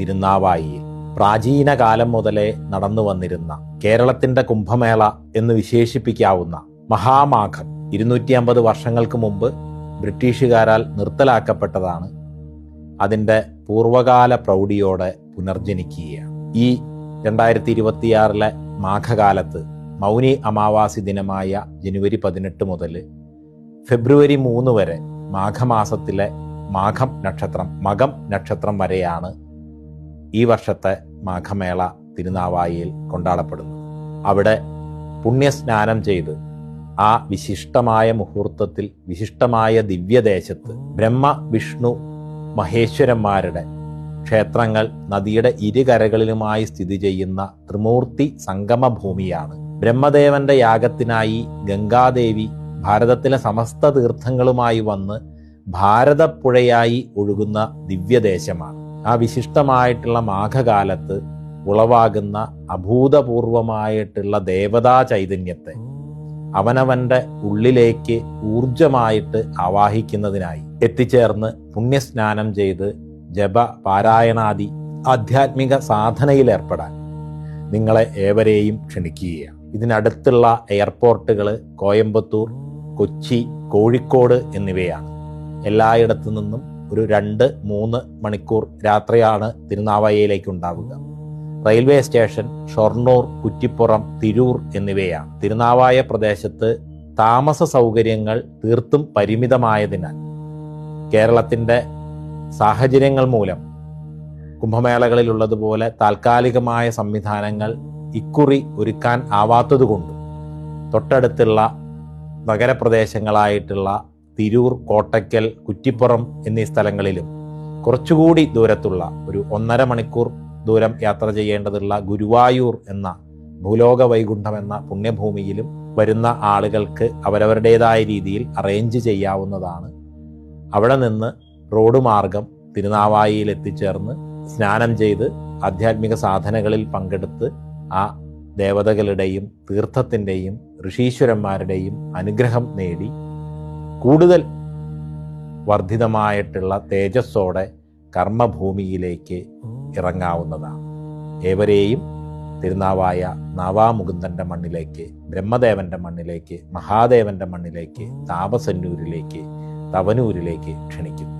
തിരുനാവായിയിൽ പ്രാചീന കാലം മുതലേ നടന്നു വന്നിരുന്ന കേരളത്തിന്റെ കുംഭമേള എന്ന് വിശേഷിപ്പിക്കാവുന്ന മഹാമാഘം ഇരുന്നൂറ്റി അമ്പത് വർഷങ്ങൾക്ക് മുമ്പ് ബ്രിട്ടീഷുകാരാൽ നിർത്തലാക്കപ്പെട്ടതാണ്. അതിന്റെ പൂർവകാല പ്രൗഢിയോടെ പുനർജനിക്കുകയാണ്. ഈ രണ്ടായിരത്തി ഇരുപത്തിയാറിലെ മാഘകാലത്ത് മൗനി അമാവാസി ദിനമായ ജനുവരി പതിനെട്ട് മുതൽ ഫെബ്രുവരി മൂന്ന് വരെ മാഘമാസത്തിലെ മാഘം നക്ഷത്രം മകം നക്ഷത്രം വരെയാണ് ഈ വർഷത്തെ മാഘമേള തിരുനാവായിയിൽ കൊണ്ടാടപ്പെടുന്നു. അവിടെ പുണ്യസ്നാനം ചെയ്ത് ആ വിശിഷ്ടമായ മുഹൂർത്തത്തിൽ വിശിഷ്ടമായ ദിവ്യദേശത്ത് ബ്രഹ്മ വിഷ്ണു മഹേശ്വരന്മാരുടെ ക്ഷേത്രങ്ങൾ നദിയുടെ ഇരുകരകളിലുമായി സ്ഥിതി ചെയ്യുന്ന ത്രിമൂർത്തി സംഗമ ഭൂമിയാണ് ബ്രഹ്മദേവന്റെ യാഗത്തിനായി ഗംഗാദേവി ഭാരതത്തിലെ സമസ്ത തീർത്ഥങ്ങളുമായി വന്ന് ഭാരതപ്പുഴയായി ഒഴുകുന്ന ദിവ്യദേശമാണ്. ആ വിശിഷ്ടമായിട്ടുള്ള മാഘകാലത്ത് ഉളവാകുന്ന അഭൂതപൂർവമായിട്ടുള്ള ദേവതാ ചൈതന്യത്തെ അവനവന്റെ ഉള്ളിലേക്ക് ഊർജമായിട്ട് ആവാഹിക്കുന്നതിനായി എത്തിച്ചേർന്ന് പുണ്യസ്നാനം ചെയ്ത് ജപ പാരായണാദി ആധ്യാത്മിക സാധനയിലേർപ്പെടാൻ നിങ്ങളെ ഏവരെയും ക്ഷണിക്കുകയാണ്. ഇതിനടുത്തുള്ള എയർപോർട്ടുകൾ കോയമ്പത്തൂർ കൊച്ചി കോഴിക്കോട് എന്നിവയാണ്. എല്ലായിടത്തു നിന്നും ഒരു രണ്ട് മൂന്ന് മണിക്കൂർ രാത്രിയാണ് തിരുനാവായയിലേക്ക് ഉണ്ടാവുക. റെയിൽവേ സ്റ്റേഷൻ ഷൊർണൂർ കുറ്റിപ്പുറം തിരൂർ എന്നിവയാണ്. തിരുനാവായ പ്രദേശത്ത് താമസ സൗകര്യങ്ങൾ തീർത്തും പരിമിതമായതിനാൽ കേരളത്തിന്റെ സാഹചര്യങ്ങൾ മൂലം കുംഭമേളകളിലുള്ളതുപോലെ താൽക്കാലികമായ സംവിധാനങ്ങൾ ഇക്കുറി ഒരുക്കാൻ ആവാത്തതുകൊണ്ട് തൊട്ടടുത്തുള്ള നഗരപ്രദേശങ്ങളായിട്ടുള്ള തിരൂർ കോട്ടയ്ക്കൽ കുറ്റിപ്പുറം എന്നീ സ്ഥലങ്ങളിലും കുറച്ചുകൂടി ദൂരത്തുള്ള ഒരു ഒന്നര മണിക്കൂർ ദൂരം യാത്ര ചെയ്യേണ്ടതുള്ള ഗുരുവായൂർ എന്ന ഭൂലോക വൈകുണ്ഠം എന്ന പുണ്യഭൂമിയിലും വരുന്ന ആളുകൾക്ക് അവരവരുടേതായ രീതിയിൽ അറേഞ്ച് ചെയ്യാവുന്നതാണ്. അവിടെ നിന്ന് റോഡ് മാർഗം തിരുനാവായിയിൽ എത്തിച്ചേർന്ന് സ്നാനം ചെയ്ത് ആധ്യാത്മിക സാധനകളിൽ പങ്കെടുത്ത് ആ ദേവതകളുടെയും തീർത്ഥത്തിന്റെയും ഋഷീശ്വരന്മാരുടെയും അനുഗ്രഹം നേടി കൂടുതൽ വർദ്ധിതമായിട്ടുള്ള തേജസ്സോടെ കർമ്മഭൂമിയിലേക്ക് ഇറങ്ങാവുന്നതാണ്. ഏവരെയും തിരുനാവായ നവാമുകുന്ദന്റെ മണ്ണിലേക്ക് ബ്രഹ്മദേവന്റെ മണ്ണിലേക്ക് മഹാദേവന്റെ മണ്ണിലേക്ക് താപസന്നൂരിലേക്ക് തവനൂരിലേക്ക് ക്ഷണിക്കുന്നു.